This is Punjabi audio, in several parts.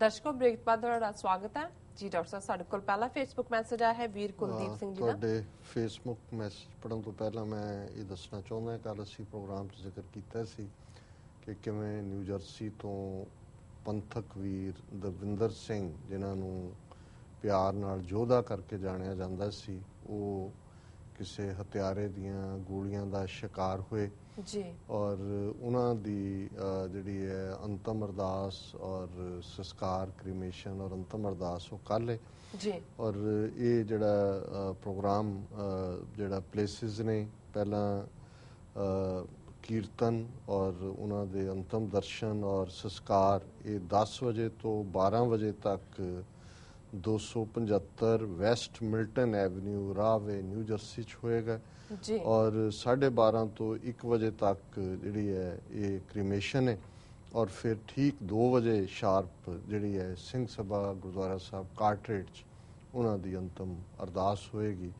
ਦਰਸ਼ਕੋ ਬ੍ਰੇਕ ਬਾਅਦ ਤੁਹਾਡਾ ਸਵਾਗਤ ਹੈ। ਜੀ ਡਾਕਟਰ ਸਾਹਿਬ ਸਾਡੇ ਕੋਲ ਪਹਿਲਾ ਫੇਸਬੁੱਕ ਮੈਸੇਜ ਆਇਆ ਹੈ ਵੀਰ ਕੁਲਦੀਪ ਸਿੰਘ ਜੀ ਦਾ। ਤੁਹਾਡੇ ਫੇਸਬੁੱਕ ਮੈਸੇਜ ਪੜਨ ਤੋਂ ਪਹਿਲਾਂ ਮੈਂ ਇਹ ਦੱਸਣਾ ਚਾਹੁੰਦਾ ਹਾਂ ਕੱਲ ਅਸੀਂ ਪ੍ਰੋਗਰਾਮ 'ਚ ਜ਼ਿਕਰ ਕੀਤਾ ਸੀ ਕਿ ਕਿਵੇਂ ਨਿਊ ਜਰਸੀ ਤੋਂ ਪੰਥਕ ਵੀਰ ਦਵਿੰਦਰ ਸਿੰਘ ਜਿਨ੍ਹਾਂ ਨੂੰ ਪਿਆਰ ਨਾਲ ਯੋਧਾ ਕਰਕੇ ਜਾਣਿਆ ਜਾਂਦਾ ਸੀ ਉਹ ਕਿਸੇ ਹਥਿਆਰੇ ਦੀਆਂ ਗੋਲੀਆਂ ਦਾ ਸ਼ਿਕਾਰ ਹੋਏ ਜੀ। ਔਰ ਉਹਨਾਂ ਦੀ ਜਿਹੜੀ ਹੈ ਅੰਤਮ ਅਰਦਾਸ ਔਰ ਸੰਸਕਾਰ ਕ੍ਰੀਮੇਸ਼ਨ ਔਰ ਅੰਤਮ ਅਰਦਾਸ ਉਹ ਕੱਲ੍ਹ ਹੈ ਜੀ। ਔਰ ਇਹ ਜਿਹੜਾ ਪ੍ਰੋਗਰਾਮ ਜਿਹੜਾ ਪਲੇਸਿਸ ਨੇ ਪਹਿਲਾਂ ਕੀਰਤਨ ਔਰ ਉਹਨਾਂ ਦੇ ਅੰਤਮ ਦਰਸ਼ਨ ਔਰ ਸੰਸਕਾਰ ਇਹ 10 ਵਜੇ ਤੋਂ 12 ਵਜੇ ਤੱਕ 275 West Milton Avenue Rahway New Jersey ਚ ਹੋਏਗਾ। ਜੀ। ਔਰ 12:30 ਤੋਂ 1 ਵਜੇ ਤੱਕ ਜਿਹੜੀ ਹੈ ਇਹ ਕ੍ਰੀਮੇਸ਼ਨ ਹੈ। ਔਰ ਫਿਰ ਠੀਕ 2 ਵਜੇ ਸ਼ਾਰਪ ਜਿਹੜੀ ਹੈ ਸਿੰਘ ਸਭਾ ਗੁਰਦੁਆਰਾ ਸਾਹਿਬ ਕਾਰਟਰੇਟ ਚ ਉਹਨਾਂ ਦੀ ਅੰਤਮ ਅਰਦਾਸ ਹੋਏਗੀ।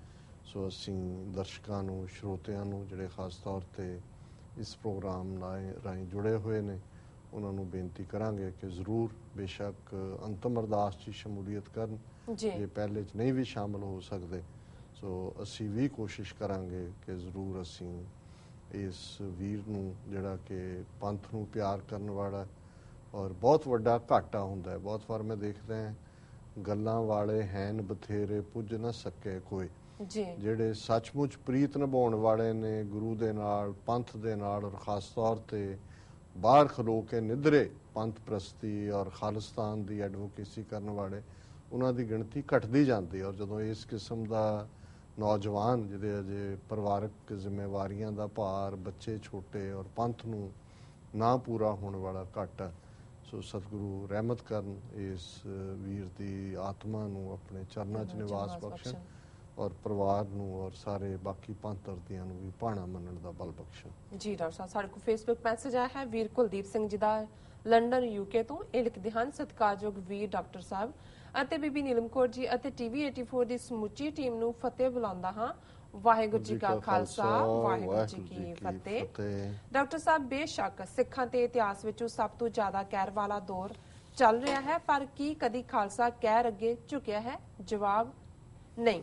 ਸੋ ਅਸੀਂ ਦਰਸ਼ਕਾਂ ਨੂੰ ਸਰੋਤਿਆਂ ਨੂੰ ਜਿਹੜੇ ਖਾਸ ਤੌਰ ਤੇ ਇਸ ਪ੍ਰੋਗਰਾਮ ਨਾਲ ਰਾਹੀਂ ਜੁੜੇ ਹੋਏ ਨੇ ਉਹਨਾਂ ਨੂੰ ਬੇਨਤੀ ਕਰਾਂਗੇ ਕਿ ਜ਼ਰੂਰ ਬੇਸ਼ੱਕ ਅੰਤਮ ਅਰਦਾਸ 'ਚ ਸ਼ਮੂਲੀਅਤ ਕਰਨ ਜੀ। ਪਹਿਲੇ 'ਚ ਨਹੀਂ ਵੀ ਸ਼ਾਮਲ ਹੋ ਸਕਦੇ ਸੋ ਅਸੀਂ ਵੀ ਕੋਸ਼ਿਸ਼ ਕਰਾਂਗੇ ਕਿ ਜ਼ਰੂਰ ਅਸੀਂ ਇਸ ਵੀਰ ਨੂੰ ਜਿਹੜਾ ਕਿ ਪੰਥ ਨੂੰ ਪਿਆਰ ਕਰਨ ਵਾਲਾ ਔਰ ਬਹੁਤ ਵੱਡਾ ਘਾਟਾ ਹੁੰਦਾ ਹੈ। ਬਹੁਤ ਵਾਰ ਮੈਂ ਦੇਖਦਾ ਹਾਂ ਗੱਲਾਂ ਵਾਲੇ ਹੈਨ ਬਥੇਰੇ ਪੁੱਜ ਨਾ ਸਕੇ ਕੋਈ। ਜੀ। ਜਿਹੜੇ ਸੱਚਮੁੱਚ ਪ੍ਰੀਤ ਨਿਭਾਉਣ ਵਾਲੇ ਨੇ ਗੁਰੂ ਦੇ ਨਾਲ ਪੰਥ ਦੇ ਨਾਲ ਔਰ ਖਾਸ ਤੌਰ ਤੇ ਬਾਹਰ ਖਲੋ ਕੇ ਨਿਧਰੇ ਪੰਥ ਪ੍ਰਸਤੀ ਔਰ ਖਾਲਿਸਤਾਨ ਦੀ ਐਡਵੋਕੇਸੀ ਕਰਨ ਵਾਲੇ ਉਹਨਾਂ ਦੀ ਗਿਣਤੀ ਘਟਦੀ ਜਾਂਦੀ ਔਰ ਜਦੋਂ ਇਸ ਕਿਸਮ ਦਾ ਨੌਜਵਾਨ ਜਿਹਦੇ ਅਜੇ ਪਰਿਵਾਰਕ ਜ਼ਿੰਮੇਵਾਰੀਆਂ ਦਾ ਭਾਰ ਬੱਚੇ ਛੋਟੇ ਔਰ ਪੰਥ ਨੂੰ ਨਾ ਪੂਰਾ ਹੋਣ ਵਾਲਾ ਘੱਟ ਸੋ ਸਤਿਗੁਰੂ ਰਹਿਮਤ ਕਰਨ ਇਸ ਵੀਰ ਦੀ ਆਤਮਾ ਨੂੰ ਆਪਣੇ ਚਰਨਾਂ 'ਚ ਨਿਵਾਸ ਬਖਸ਼ਣ। ਔਰ ਪਰਿਵਾਰ ਨੂੰ ਔਰ ਸਾਰੇ ਬਾਕੀ ਪੰਥ ਧਰਤੀਆਂ ਨੂੰ ਵੀ ਭਾਣਾ ਮੰਨਣ ਦਾ ਬਲ ਬਖਸ਼ਣ। ਜੀ ਡਾਕਟਰ ਸਾਹਿਬ ਸਾਡੇ ਕੋਲ ਫੇਸਬੁੱਕ ਮੈਸੇਜ ਆਇਆ ਹੈ। ਵੀਰ ਕੁਲਦੀਪ ਸਿੰਘ ਜੀ ਦਾ ਲੰਡਨ ਯੂਕੇ ਤੋਂ। ਇਹ ਲਿਖਦੇ ਹਨ ਸਤਿਕਾਰਯੋਗ ਵੀਰ ਡਾਕਟਰ ਸਾਹਿਬ ਅਤੇ ਬੀਬੀ ਨੀਲਮ ਕੌਰ ਜੀ ਅਤੇ ਟੀਵੀ 84 ਦੀ ਸਮੁੱਚੀ ਟੀਮ ਨੂੰ ਫਤਿਹ ਬੁਲਾਉਂਦਾ ਹਾਂ। ਵਾਹਿਗੁਰੂ ਜੀ ਕਾ ਖਾਲਸਾ ਵਾਹਿਗੁਰੂ ਜੀ ਕੀ ਫਤਿਹ। ਡਾਕਟਰ ਸਾਹਿਬ ਬੇਸ਼ੱਕ ਸਿੱਖਾਂ ਦੇ ਇਤਿਹਾਸ ਵਿੱਚੋਂ ਸਭ ਤੋਂ ਜ਼ਿਆਦਾ ਕਹਿਰ ਵਾਲਾ ਦੌਰ ਚੱਲ ਰਿਹਾ ਹੈ ਪਰ ਕੀ ਕਦੀ ਖਾਲਸਾ ਕਹਿਰ ਅੱਗੇ ਝੁਕਿਆ ਹੈ? ਜਵਾਬ ਨਹੀਂ।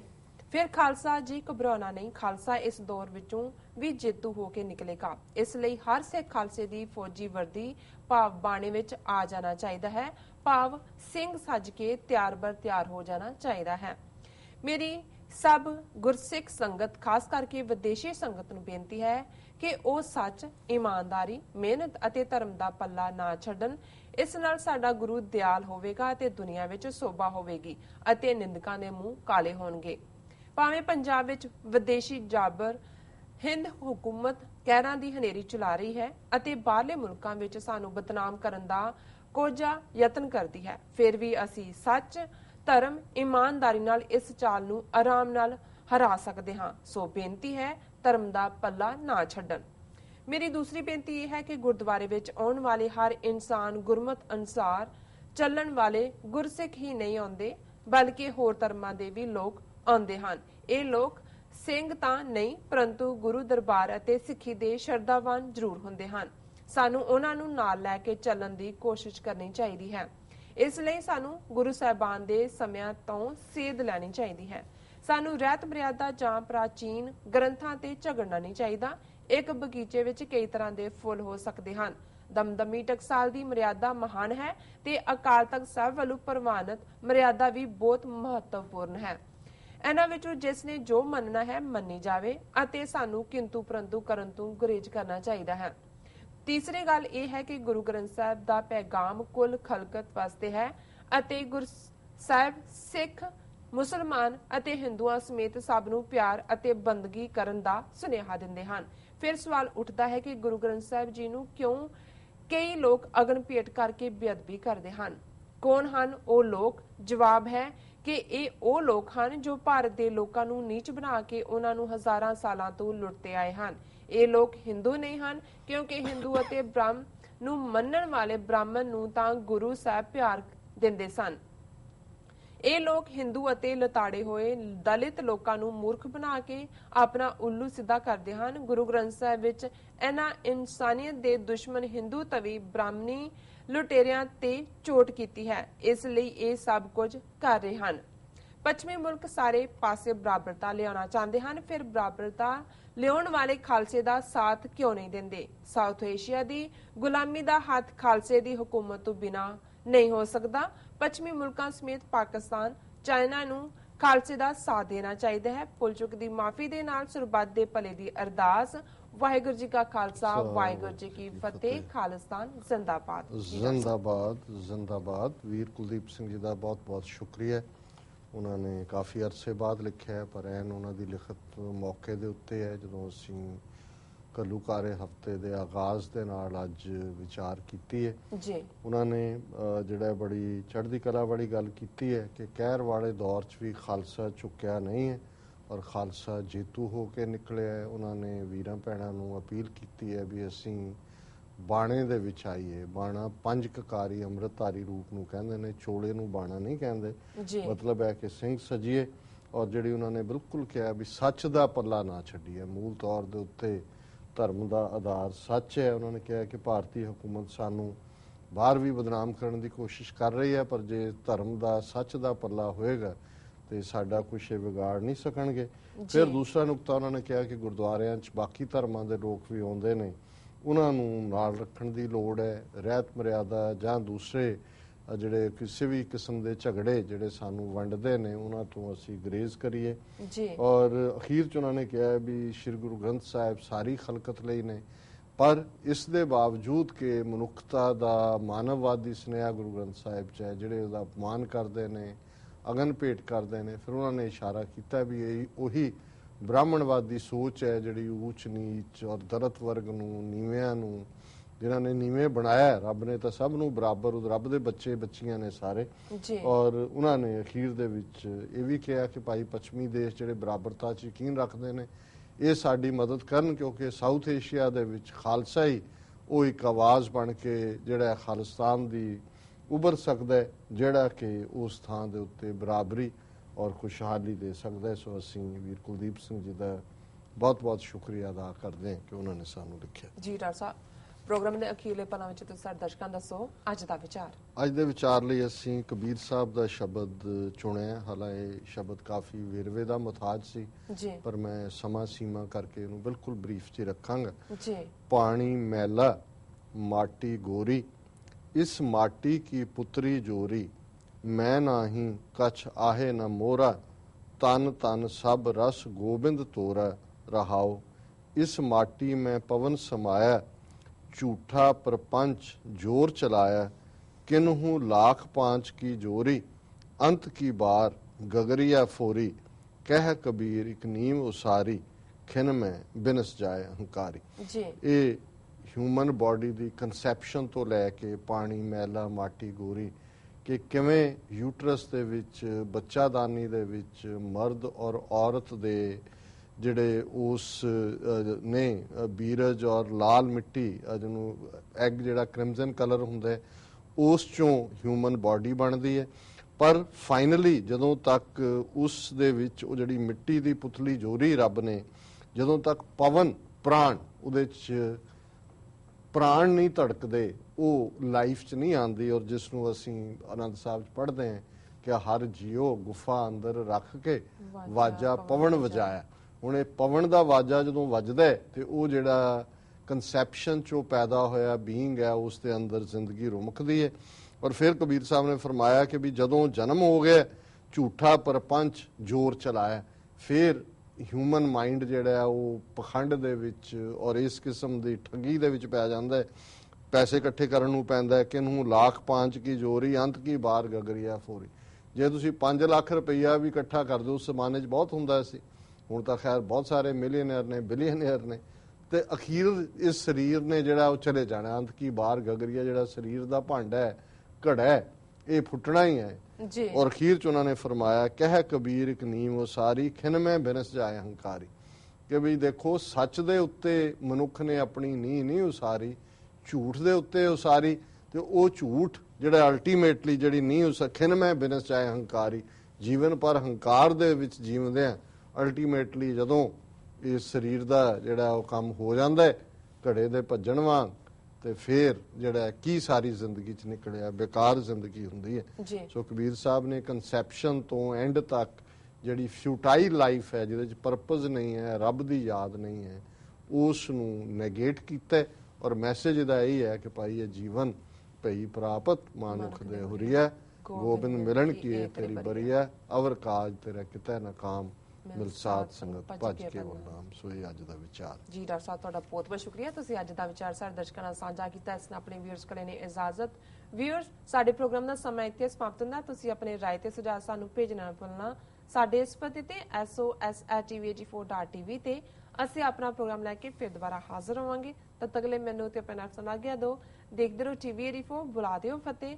ਫਿਰ ਖਾਲਸਾ ਜੀ ਘਬਰਾਉਣਾ ਨਹੀਂ, ਖਾਲਸਾ ਇਸ ਦੌਰ ਵਿੱਚੋਂ ਵੀ ਜੇਤੂ ਹੋ ਕੇ ਨਿਕਲੇਗਾ। ਇਸ ਲਈ ਹਰ ਸਿੱਖ ਖਾਲਸੇ ਦੀ ਫੌਜੀ ਵਰਦੀ ਭਾਵ ਬਾਣੇ ਵਿੱਚ ਆ ਜਾਣਾ ਚਾਹੀਦਾ ਹੈ। ਭਾਵ ਸਿੰਘ ਸੱਜ ਕੇ ਤਿਆਰ ਬਰ ਤਿਆਰ ਹੋ ਜਾਣਾ ਚਾਹੀਦਾ ਹੈ। ਮੇਰੀ ਸਭ ਗੁਰਸਿੱਖ ਸੰਗਤ, ਖਾਸ ਕਰਕੇ ਵਿਦੇਸ਼ੀ ਸੰਗਤ ਨੂੰ ਬੇਨਤੀ ਹੈ ਕਿ ਉਹ ਸੱਚ, ਇਮਾਨਦਾਰੀ, ਮਿਹਨਤ ਅਤੇ ਧਰਮ ਦਾ ਪੱਲਾ ਨਾ ਛੱਡਣ। ਇਸ ਨਾਲ ਸਾਡਾ ਗੁਰੂ ਦਿਆਲ ਹੋਵੇਗਾ ਅਤੇ ਦੁਨੀਆ ਵਿੱਚ ਸੋਭਾ ਹੋਵੇਗੀ ਅਤੇ ਨਿੰਦਕਾਂ ਦੇ ਮੂੰਹ ਕਾਲੇ ਹੋਣਗੇ। ਭਾਵੇਂ ਪੰਜਾਬ ਵਿੱਚ ਵਿਦੇਸ਼ੀ ਜਾਬਰ, ਹਿੰਦ ਹਕੂਮਤ ਕਹਿਰਾਂ ਦੀ ਹਨੇਰੀ ਚਲਾ ਰਹੀ ਹੈ ਅਤੇ ਬਾਹਰਲੇ ਮੁਲਕਾਂ ਵਿੱਚ ਸਾਨੂੰ ਬਦਨਾਮ ਕਰਨ ਦਾ ਕੋਝਾ ਯਤਨ ਕਰਦੀ ਹੈ, ਫਿਰ ਵੀ ਅਸੀਂ ਸੱਚ, ਧਰਮ, ਇਮਾਨਦਾਰੀ ਨਾਲ ਇਸ ਚਾਲ ਨੂੰ ਆਰਾਮ ਨਾਲ ਹਰਾ ਸਕਦੇ ਹਾਂ। ਸੋ ਬੇਨਤੀ ਹੈ, ਧਰਮ ਦਾ ਪੱਲਾ ਨਾ ਛੱਡਣ। ਮੇਰੀ ਦੂਸਰੀ ਬੇਨਤੀ ਇਹ ਹੈ ਕਿ ਗੁਰਦੁਆਰੇ ਵਿੱਚ ਆਉਣ ਵਾਲੇ ਹਰ ਇਨਸਾਨ ਗੁਰਮਤ ਅਨੁਸਾਰ ਚੱਲਣ ਵਾਲੇ ਗੁਰਸਿੱਖ ਹੀ ਨਹੀਂ ਆਉਂਦੇ, ਬਲਕਿ ਹੋਰ ਧਰਮਾਂ ਦੇ ਵੀ ਲੋਕ ਆਉਂਦੇ ਹਨ। ਇਹ ਲੋਕ ਸਿੰਘ ਤਾਂ ਨਹੀਂ, ਪਰੰਤੂ ਗੁਰੂ ਦਰਬਾਰ ਅਤੇ ਸਿੱਖੀ ਦੇ ਸ਼ਰਧਾਵਾਨ ਜ਼ਰੂਰ ਹੁੰਦੇ ਹਨ। ਸਾਨੂੰ ਉਹਨਾਂ ਨੂੰ ਨਾਲ ਲੈ ਕੇ ਚੱਲਣ ਦੀ ਕੋਸ਼ਿਸ਼ ਕਰਨੀ ਚਾਹੀਦੀ ਹੈ। ਇਸ ਲਈ ਸਾਨੂੰ ਗੁਰੂ ਸਾਹਿਬਾਨ ਦੇ ਸਮਿਆਂ ਤੋਂ ਸੇਧ ਲੈਣੀ ਚਾਹੀਦੀ ਹੈ। ਸਾਨੂੰ ਰਹਿਤ ਮਰਿਆਦਾ ਜਾਂ ਪ੍ਰਾਚੀਨ ਗ੍ਰੰਥਾਂ ਤੇ ਝਗੜਨਾ ਨਹੀਂ ਚਾਹੀਦਾ। ਇੱਕ ਬਗੀਚੇ ਵਿੱਚ ਕਈ ਤਰ੍ਹਾਂ ਦੇ ਫੁੱਲ ਹੋ ਸਕਦੇ ਹਨ। ਦਮਦਮੀ ਟਕਸਾਲ ਦੀ ਮਰਿਆਦਾ ਮਹਾਨ ਹੈ ਤੇ ਅਕਾਲ ਤਖਤ ਸਾਹਿਬ ਵੱਲੋਂ ਪ੍ਰਵਾਨਿਤ ਮਰਿਆਦਾ ਵੀ ਬਹੁਤ ਮਹੱਤਵਪੂਰਨ ਹੈ। ਇਹਨਾਂ ਵਿੱਚੋਂ ਜਿਸ ਨੇ ਜੋ ਮੰਨਣਾ ਹੈ ਮੰਨੀ ਜਾਵੇ ਅਤੇ ਸਾਨੂੰ ਕਿੰਤੂ ਪਰੰਤੂ ਕਰਨ ਤੋਂ ਗੁਰੇਜ਼ ਕਰਨਾ ਚਾਹੀਦਾ ਹੈ। ਤੀਸਰੀ ਗੱਲ ਇਹ ਹੈ ਕਿ ਗੁਰੂ ਗ੍ਰੰਥ ਸਾਹਿਬ ਦਾ ਪੈਗਾਮ ਕੁੱਲ ਖਲਕਤ ਵਾਸਤੇ ਹੈ ਅਤੇ ਗੁਰ ਸਾਹਿਬ ਸਿੱਖ, ਮੁਸਲਮਾਨ ਅਤੇ ਹਿੰਦੂਆਂ ਸਮੇਤ ਸਭ ਨੂੰ ਪਿਆਰ ਅਤੇ ਬੰਦਗੀ ਕਰਨ ਦਾ ਸੁਨੇਹਾ ਦਿੰਦੇ ਹਨ। ਫਿਰ ਸਵਾਲ ਉੱਠਦਾ ਹੈ ਕਿ ਗੁਰੂ ਗ੍ਰੰਥ ਸਾਹਿਬ ਜੀ ਨੂੰ ਕਿਉਂ ਕਈ ਲੋਕ ਅਗਨ ਭੇਟ ਕਰਕੇ ਬੇਅਦਬੀ ਕਰਦੇ ਹਨ? ਕੌਣ ਹਨ ਉਹ ਲੋਕ? ਜਵਾਬ ਹੈ ਕਿ ਇਹ ਉਹ ਲੋਕ ਹਨ ਜੋ ਭਾਰਤ ਦੇ ਲੋਕਾਂ ਨੂੰ ਨੀਚ ਬਣਾ ਕੇ ਉਹਨਾਂ ਨੂੰ ਹਜ਼ਾਰਾਂ ਸਾਲਾਂ ਤੋਂ ਲੁੱਟਦੇ ਆਏ ਹਨ। ਇਹ ਲੋਕ ਹਿੰਦੂ ਨਹੀਂ ਹਨ, ਕਿਉਂਕਿ ਹਿੰਦੂ ਅਤੇ ਬ੍ਰਹਮ ਨੂੰ ਮੰਨਣ ਵਾਲੇ ਬ੍ਰਾਹਮਣ ਨੂੰ ਤਾਂ ਗੁਰੂ ਸਾਹਿਬ ਪਿਆਰ ਦਿੰਦੇ ਸਨ। ਇਹ ਲੋਕ ਹਿੰਦੂ ਅਤੇ ਲਤਾੜੇ ਹੋਏ ਦਲਿਤ ਲੋਕਾਂ ਨੂੰ ਮੂਰਖ ਬਣਾ ਕੇ ਆਪਣਾ ਉੱਲੂ ਸਿੱਧਾ ਕਰਦੇ ਹਨ। ਗੁਰੂ ਗ੍ਰੰਥ ਸਾਹਿਬ ਵਿੱਚ ਇਹਨਾਂ ਇਨਸਾਨੀਅਤ ਦੇ ਦੁਸ਼ਮਣ ਹਿੰਦੂ ਤਵੀ ਬ੍ਰਾਹਮਣੀ ਲੁਟੇਰਿਆਂ ਤੇ ਚੋਟ ਕੀਤੀ ਹੈ। ਇਸ ਲਈ ਇਹ ਸਭ ਕੁਝ ਕਰ ਰਹੇ ਹਨ। ਪੱਛਮੀ ਮੁਲਕ ਸਾਰੇ ਪਾਸੇ ਬਰਾਬਰਤਾ ਲਿਆਉਣਾ ਚਾਹੁੰਦੇ ਹਨ। ਫਿਰ ਬਰਾਬਰਤਾ ਲਿਆਉਣ ਵਾਲੇ ਖਾਲਸੇ ਦਾ ਸਾਥ ਕਿਉਂ ਨਹੀਂ ਦਿੰਦੇ? ਸਾਊਥ ਏਸ਼ੀਆ ਦੀ ਗੁਲਾਮੀ ਦਾ ਹੱਥ ਖਾਲਸੇ ਦੀ ਹਕੂਮਤ ਤੋਂ ਬਿਨਾ ਨਹੀਂ ਹੋ ਸਕਦਾ। ਪੱਛਮੀ ਮੁਲਕਾਂ ਸਮੇਤ ਪਾਕਿਸਤਾਨ, ਚਾਈਨਾ ਨੂੰ ਖਾਲਸੇ ਦਾ ਸਾਥ ਦੇਣਾ ਚਾਹੀਦਾ ਹੈ। ਪੁਲਚੁਕ ਦੀ ਮਾਫੀ ਦੇ ਨਾਲ ਸੁਰਬੱਤ ਦੇ ਭਲੇ ਦੀ ਅਰਦਾਸ ਵਾਹਿਗੁਰੂ ਜੀ ਕਾ ਖਾਲਸਾ ਵਾਹਿਗੁਰੂ ਜੀ ਕੀ ਫਤਿਹ ਖਾਲਿਸਤਾਨ ਜ਼ਿੰਦਾਬਾਦ। ਜ਼ਿੰਦਾਬਾਦ ਜ਼ਿੰਦਾਬਾਦ। ਵੀਰ ਕੁਲਦੀਪ ਸਿੰਘ ਜੀ ਦਾ ਬਹੁਤ ਬਹੁਤ ਸ਼ੁਕਰੀਆ। ਉਹਨਾਂ ਨੇ ਕਾਫੀ ਅਰਸੇ ਬਾਅਦ ਲਿਖਿਆ ਹੈ ਪਰ ਐਨ ਉਹਨਾਂ ਦੀ ਲਿਖਤ ਮੌਕੇ ਦੇ ਉੱਤੇ ਹੈ ਜਦੋਂ ਅਸੀਂ ਘੱਲੂਘਾਰੇ ਹਫ਼ਤੇ ਦੇ ਆਗਾਜ਼ ਦੇ ਨਾਲ ਅੱਜ ਵਿਚਾਰ ਕੀਤੀ ਹੈ। ਜੀ। ਉਹਨਾਂ ਨੇ ਜਿਹੜਾ ਬੜੀ ਚੜ੍ਹਦੀ ਕਲਾ ਵਾਲੀ ਗੱਲ ਕੀਤੀ ਹੈ ਕਿ ਕਹਿਰ ਵਾਲੇ ਦੌਰ 'ਚ ਵੀ ਖਾਲਸਾ ਝੁਕਿਆ ਨਹੀਂ ਹੈ। ਔਰ ਖਾਲਸਾ ਜੇਤੂ ਹੋ ਕੇ ਨਿਕਲਿਆ ਉਹਨਾਂ ਨੇ ਵੀਰਾਂ ਭੈਣਾਂ ਨੂੰ ਅਪੀਲ ਕੀਤੀ ਹੈ ਵੀ ਅਸੀਂ ਬਾਣੇ ਦੇ ਵਿੱਚ ਆਈਏ। ਬਾਣਾ ਪੰਜ ਕਕਾਰੀ ਅੰਮ੍ਰਿਤਧਾਰੀ ਰੂਪ ਨੂੰ ਕਹਿੰਦੇ ਨੇ ਚੋਲੇ ਨੂੰ ਬਾਣਾ ਨਹੀਂ ਕਹਿੰਦੇ। ਮਤਲਬ ਹੈ ਕਿ ਸਿੰਘ ਸਜੀਏ ਔਰ ਜਿਹੜੀ ਉਹਨਾਂ ਨੇ ਬਿਲਕੁਲ ਕਿਹਾ ਵੀ ਸੱਚ ਦਾ ਪੱਲਾ ਨਾ ਛੱਡੀਏ। ਮੂਲ ਤੌਰ ਦੇ ਉੱਤੇ ਧਰਮ ਦਾ ਆਧਾਰ ਸੱਚ ਹੈ। ਉਹਨਾਂ ਨੇ ਕਿਹਾ ਕਿ ਭਾਰਤੀ ਹਕੂਮਤ ਸਾਨੂੰ ਬਾਹਰ ਵੀ ਬਦਨਾਮ ਕਰਨ ਦੀ ਕੋਸ਼ਿਸ਼ ਕਰ ਰਹੀ ਹੈ ਪਰ ਜੇ ਧਰਮ ਦਾ ਸੱਚ ਦਾ ਪੱਲਾ ਹੋਏਗਾ ਤੇ ਸਾਡਾ ਕੁਛ ਇਹ ਵਿਗਾੜ ਨਹੀਂ ਸਕਣਗੇ। ਫਿਰ ਦੂਸਰਾ ਨੁਕਤਾ ਉਹਨਾਂ ਨੇ ਕਿਹਾ ਕਿ ਗੁਰਦੁਆਰਿਆਂ 'ਚ ਬਾਕੀ ਧਰਮਾਂ ਦੇ ਲੋਕ ਵੀ ਆਉਂਦੇ ਨੇ। ਉਹਨਾਂ ਨੂੰ ਨਾਲ ਰੱਖਣ ਦੀ ਲੋੜ ਹੈ ਰਹਿਤ ਮਰਿਆਦਾ ਜਾਂ ਦੂਸਰੇ ਜਿਹੜੇ ਕਿਸੇ ਵੀ ਕਿਸਮ ਦੇ ਝਗੜੇ ਜਿਹੜੇ ਸਾਨੂੰ ਵੰਡਦੇ ਨੇ ਉਹਨਾਂ ਤੋਂ ਅਸੀਂ ਗਰੇਜ਼ ਕਰੀਏ। ਜੀ। ਔਰ ਅਖੀਰ ਚ ਉਹਨਾਂ ਨੇ ਕਿਹਾ ਵੀ ਸ੍ਰੀ ਗੁਰੂ ਗ੍ਰੰਥ ਸਾਹਿਬ ਸਾਰੀ ਖਲਕਤ ਲਈ ਨੇ। ਪਰ ਇਸ ਦੇ ਬਾਵਜੂਦ ਕਿ ਮਨੁੱਖਤਾ ਦਾ ਮਾਨਵਵਾਦੀ ਸੁਨੇਹਾ ਗੁਰੂ ਗ੍ਰੰਥ ਸਾਹਿਬ ਚ ਹੈ ਜਿਹੜੇ ਉਹਦਾ ਅਪਮਾਨ ਕਰਦੇ ਨੇ ਅਗਨ ਭੇਟ ਕਰਦੇ ਨੇ ਫਿਰ ਉਹਨਾਂ ਨੇ ਇਸ਼ਾਰਾ ਕੀਤਾ ਵੀ ਇਹ ਉਹੀ ਬ੍ਰਾਹਮਣਵਾਦੀ ਸੋਚ ਹੈ ਜਿਹੜੀ ਉੱਚ ਨੀਚ ਔਰ ਦਰਤ ਵਰਗ ਨੂੰ ਨੀਵਿਆਂ ਨੂੰ ਜਿਨ੍ਹਾਂ ਨੇ ਨੀਵੇਂ ਬਣਾਇਆ ਰੱਬ ਨੇ ਤਾਂ ਸਭ ਨੂੰ ਬਰਾਬਰ ਉਹ ਰੱਬ ਦੇ ਬੱਚੇ ਬੱਚੀਆਂ ਨੇ ਸਾਰੇ। ਜੀ। ਔਰ ਉਹਨਾਂ ਨੇ ਅਖੀਰ ਦੇ ਵਿੱਚ ਇਹ ਵੀ ਕਿਹਾ ਕਿ ਭਾਈ ਪੱਛਮੀ ਦੇਸ਼ ਜਿਹੜੇ ਬਰਾਬਰਤਾ 'ਚ ਯਕੀਨ ਰੱਖਦੇ ਨੇ ਇਹ ਸਾਡੀ ਮਦਦ ਕਰਨ ਕਿਉਂਕਿ ਸਾਊਥ ਏਸ਼ੀਆ ਦੇ ਵਿੱਚ ਖਾਲਸਾ ਹੀ ਉਹ ਇੱਕ ਆਵਾਜ਼ ਬਣ ਕੇ ਜਿਹੜਾ ਖਾਲਿਸਤਾਨ ਦੀ ਉੱਭਰ ਸਕਦਾ ਹੈ ਜਿਹੜਾ ਕਿ ਉਸ ਥਾਂ ਦੇ ਉੱਤੇ ਬਰਾਬਰੀ ਔਰ ਖੁਸ਼ਹਾਲੀ ਦੇ ਸਕਦਾ ਹੈ। ਸੋ ਅਸੀਂ ਵੀਰ ਕੁਲਦੀਪ ਸਿੰਘ ਜੀ ਦਾ ਬਹੁਤ-ਬਹੁਤ ਸ਼ੁਕਰੀਆ ਅਦਾ ਕਰਦੇ ਹਾਂ ਕਿ ਉਹਨਾਂ ਨੇ ਸਾਨੂੰ ਲਿਖਿਆ। ਜੀ ਡਾਕਟਰ ਸਾਹਿਬ ਪ੍ਰੋਗਰਾਮ ਦੇ ਅਖੀਰਲੇ ਪਲਾਂ ਵਿੱਚ ਤੁਸੀਂ ਸਾਡੇ ਦਰਸ਼ਕਾਂ ਦੱਸੋ ਅੱਜ ਦਾ ਵਿਚਾਰ। ਅੱਜ ਦੇ ਵਿਚਾਰ ਲਈ ਅਸੀਂ ਕਬੀਰ ਸਾਹਿਬ ਦਾ ਸ਼ਬਦ ਚੁਣਿਆ ਹਾਲਾਂਕਿ ਇਹ ਸ਼ਬਦ ਕਾਫੀ ਵੇਰਵੇ ਦਾ ਮੁਤਾਜ ਸੀ ਜੀ। ਪਰ ਮੈਂ ਸਮਾਂ ਸੀਮਾ ਕਰਕੇ ਇਹਨੂੰ ਬਿਲਕੁਲ ਬਰੀਫ 'ਚ ਰੱਖਾਂਗਾ। ਜੀ। ਪਾਣੀ ਮੈਲਾ ਮਾਟੀ ਗੋਰੀ ਇਸ ਮਾਟੀ ਕੀ ਪੁੱਤਰੀ ਜੋਰੀ? ਮੈਂ ਨਾਹੀ ਕਛ ਆਹੇ ਨ ਮੋਰਾ। ਤਨ ਤਨ ਸਭ ਰਸ ਗੋਬਿੰਦ ਤੋਰਾ ਰਹਾਓ ਇਸ ਮਾਟੀ ਮੈਂ ਪਵਨ ਸਮਾਇਆ। ਝੂਠਾ ਪ੍ਰਪੰਚ ਜੋਰ ਚਲਾਇਆ। ਕਿਨਹੂ ਲੱਖ ਪਾਂਚ ਕੀ ਜੋਰੀ? ਅੰਤ ਕੀ ਬਾਰ ਗਗਰੀਆ ਫੋਰੀ? ਕਹਿ ਕਬੀਰ ਇਕ ਨੀਮ ਉਸਾਰੀ। ਖਿਨ ਮੈਂ ਬਿਨਸ ਜਾਏ ਹੰਕਾਰੀ ਜੀ। ਇਹ ਹਿਊਮਨ ਬਾਡੀ ਦੀ ਕਨਸੈਪਸ਼ਨ ਤੋਂ ਲੈ ਕੇ ਪਾਣੀ, ਮੈਲਾ, ਮਾਟੀ, ਗੋਰੀ ਕਿ ਕਿਵੇਂ ਯੂਟਰਸ ਦੇ ਵਿੱਚ, ਬੱਚਾਦਾਨੀ ਦੇ ਵਿੱਚ ਮਰਦ ਔਰ ਔਰਤ ਦੇ ਜਿਹੜੇ ਉਸ ਨੇ ਬੀਰਜ ਔਰ ਲਾਲ ਮਿੱਟੀ ਜਿਹਨੂੰ ਐਗ ਜਿਹੜਾ ਕ੍ਰਿਮਜ਼ਨ ਕਲਰ ਹੁੰਦਾ ਉਸ ਚੋਂ ਹਿਊਮਨ ਬਾਡੀ ਬਣਦੀ ਹੈ। ਪਰ ਫਾਈਨਲੀ ਜਦੋਂ ਤੱਕ ਉਸ ਦੇ ਵਿੱਚ ਉਹ ਜਿਹੜੀ ਮਿੱਟੀ ਦੀ ਪੁਤਲੀ ਜੋਰੀ ਰੱਬ ਨੇ, ਜਦੋਂ ਤੱਕ ਪਵਨ, ਪ੍ਰਾਣ ਉਹਦੇ ਚ ਪ੍ਰਾਣ ਨਹੀਂ ਧੜਕਦੇ ਉਹ ਲਾਈਫ 'ਚ ਨਹੀਂ ਆਉਂਦੀ ਔਰ ਜਿਸ ਨੂੰ ਅਸੀਂ ਆਨੰਦ ਸਾਹਿਬ 'ਚ ਪੜ੍ਹਦੇ ਹਾਂ ਕਿ ਹਰ ਜੀਓ ਗੁਫਾ ਅੰਦਰ ਰੱਖ ਕੇ ਵਾਜਾ ਪਵਨ ਵਜਾਇਆ। ਹੁਣ ਇਹ ਪਵਨ ਦਾ ਵਾਜਾ ਜਦੋਂ ਵੱਜਦਾ ਤੇ ਉਹ ਜਿਹੜਾ ਕਨਸੈਪਸ਼ਨ ਚੋਂ ਪੈਦਾ ਹੋਇਆ ਬੀਇੰਗ ਹੈ ਉਸ ਦੇ ਅੰਦਰ ਜ਼ਿੰਦਗੀ ਰੁਮਕਦੀ ਹੈ। ਔਰ ਫਿਰ ਕਬੀਰ ਸਾਹਿਬ ਨੇ ਫਰਮਾਇਆ ਕਿ ਵੀ ਜਦੋਂ ਜਨਮ ਹੋ ਗਿਆ ਝੂਠਾ ਪਰਪੰਚ ਜ਼ੋਰ ਚਲਾਇਆ। ਫਿਰ ਹਿਊਮਨ ਮਾਈਂਡ ਜਿਹੜਾ ਉਹ ਪਖੰਡ ਦੇ ਵਿੱਚ ਔਰ ਇਸ ਕਿਸਮ ਦੀ ਠੱਗੀ ਦੇ ਵਿੱਚ ਪੈ ਜਾਂਦਾ ਹੈ। ਪੈਸੇ ਇਕੱਠੇ ਕਰਨ ਨੂੰ ਪੈਂਦਾ ਹੈ ਕਿ ਨੂੰ ਲੱਖ ਪਾਂਚ ਕੀ ਜੋਰੀ, ਅੰਤ ਕੀ ਬਾਰ ਗਗਰੀਆ ਫੋਰੀ। ਜੇ ਤੁਸੀਂ 5 ਲੱਖ ਰੁਪਈਆ ਵੀ ਇਕੱਠਾ ਕਰ ਦਿਓ, ਉਸ ਜ਼ਮਾਨੇ 'ਚ ਬਹੁਤ ਹੁੰਦਾ ਸੀ। ਹੁਣ ਤਾਂ ਖੈਰ ਬਹੁਤ ਸਾਰੇ ਮਿਲੀਅਨਰ ਨੇ ਬਿਲੀਅਨਰ ਨੇ। ਤੇ ਅਖੀਰ ਇਸ ਸਰੀਰ ਨੇ ਜਿਹੜਾ ਉਹ ਚਲੇ ਜਾਣਾ, ਅੰਤ ਕੀ ਬਾਰ ਗਗਰੀਆ ਜਿਹੜਾ ਸਰੀਰ ਦਾ ਭਾਂਡਾ ਹੈ, ਘੜਾ ਹੈ, ਇਹ ਫੁੱਟਣਾ ਹੀ ਹੈ। ਜੀ। ਔਰ ਅਖੀਰ ਚ ਉਹਨਾਂ ਨੇ ਫਰਮਾਇਆ, ਕਹਿ ਕਬੀਰ ਇੱਕ ਨੀਮ ਉਸਾਰੀ ਖਿਨ ਮੈਂ ਬਿਨਸ ਜਾਏ ਹੰਕਾਰੀ। ਕਿ ਵੀ ਦੇਖੋ, ਸੱਚ ਦੇ ਉੱਤੇ ਮਨੁੱਖ ਨੇ ਆਪਣੀ ਨੀਂਹ ਨਹੀਂ ਉਸਾਰੀ, ਝੂਠ ਦੇ ਉੱਤੇ ਉਸਾਰੀ, ਤੇ ਉਹ ਝੂਠ ਜਿਹੜਾ ਅਲਟੀਮੇਟਲੀ ਜਿਹੜੀ ਨੀਂਹ ਉਸ ਖਿਨ ਮੈਂ ਬਿਨਸ ਜਾਏ ਹੰਕਾਰੀ, ਜੀਵਨ ਪਰ ਹੰਕਾਰ ਦੇ ਵਿੱਚ ਜੀਵਦੇ ਆ। ਅਲਟੀਮੇਟਲੀ ਜਦੋਂ ਇਸ ਸਰੀਰ ਦਾ ਜਿਹੜਾ ਉਹ ਕੰਮ ਹੋ ਜਾਂਦਾ ਹੈ, ਘੜੇ ਦੇ ਭੱਜਣ ਵਾਂਗ ਤੇ ਫਿਰ ਜਿਹੜਾ ਕੀ ਸਾਰੀ ਜ਼ਿੰਦਗੀ ਚ ਨਿਕਲਿਆ ਬੇਕਾਰ ਜ਼ਿੰਦਗੀ ਹੁੰਦੀ ਹੈ। ਸੋ ਕਬੀਰ ਸਾਹਿਬ ਨੇ ਕਨਸੈਪਸ਼ਨ ਤੋਂ ਐਂਡ ਤੱਕ ਜਿਹੜੀ ਫਿਊਟਾਈਲ ਲਾਈਫ ਹੈ ਜਿਹਦੇ ਚ ਪਰਪਸ ਨਹੀਂ ਹੈ ਰੱਬ ਦੀ ਯਾਦ ਨਹੀਂ ਹੈ ਉਸ ਨੂੰ ਨੈਗੇਟ ਕੀਤਾ ਔਰ ਮੈਸੇਜ ਦਾ ਇਹ ਹੈ ਕਿ ਭਾਈ ਇਹ ਜੀਵਨ ਭਈ ਪ੍ਰਾਪਤ ਮਾਨੁਖ ਦੇ ਹੁਰੀਆ ਗੋਬਿੰਦ ਮਿਲਣ ਕੀ ਤੇਰੀ ਬਰੀਆ ਅਵਰ ਕਾਜ ਤੇਰਾ ਕਿਤੇ ਨਾ ਕਾਮ ਮਿਲ ਸਾਧ ਸੰਗਤ ਭਜ ਕੇ ਨਾਮ ਸੋ ਇਹ ਅੱਜ ਦਾ ਵਿਚਾਰ। ਜੀ ਡਾਕਟਰ ਸਾਹਿਬ ਤੁਹਾਡਾ ਬਹੁਤ ਬਹੁਤ ਸ਼ੁਕਰੀਆ। ਤੁਸੀਂ ਅੱਜ ਦਾ ਵਿਚਾਰ ਸਾਡੇ ਦਰਸ਼ਕਾਂ ਨਾਲ ਸਾਂਝਾ ਕੀਤਾ। ਇਸ ਨਾਲ ਆਪਣੇ ਵਿਊਅਰਸ ਕੋਲੇ ਨੇ ਇਜਾਜ਼ਤ। ਵਿਊਅਰਸ ਸਾਡੇ ਪ੍ਰੋਗਰਾਮ ਦਾ ਸਮਾਂ ਇੱਥੇ ਸਮਾਪਤ ਹੁੰਦਾ। ਤੁਸੀਂ ਆਪਣੇ ਰਾਏ ਤੇ ਸੁਝਾਅ ਸਾਨੂੰ ਭੇਜਣਾ ਨਾ ਭੁੱਲਣਾ। ਸਾਡੇ ਇਸ ਪਤੇ ਤੇ sos@tv84.tv ਤੇ ਅਸੀਂ ਆਪਣਾ ਪ੍ਰੋਗਰਾਮ ਲੈ ਕੇ ਫਿਰ ਦੁਬਾਰਾ ਹਾਜ਼ਰ ਹੋਵਾਂਗੇ। ਤਦ ਤੱਕ ਲਈ ਮੈਨੂੰ ਤੇ ਆਪਣਾ ਸੁਣਾ ਗਿਆ ਦੋ ਦੇਖਦੇ ਰਹੋ ਟੀਵੀ 84 ਬੁਲਾ ਦਿਓ ਫਤਿਹ।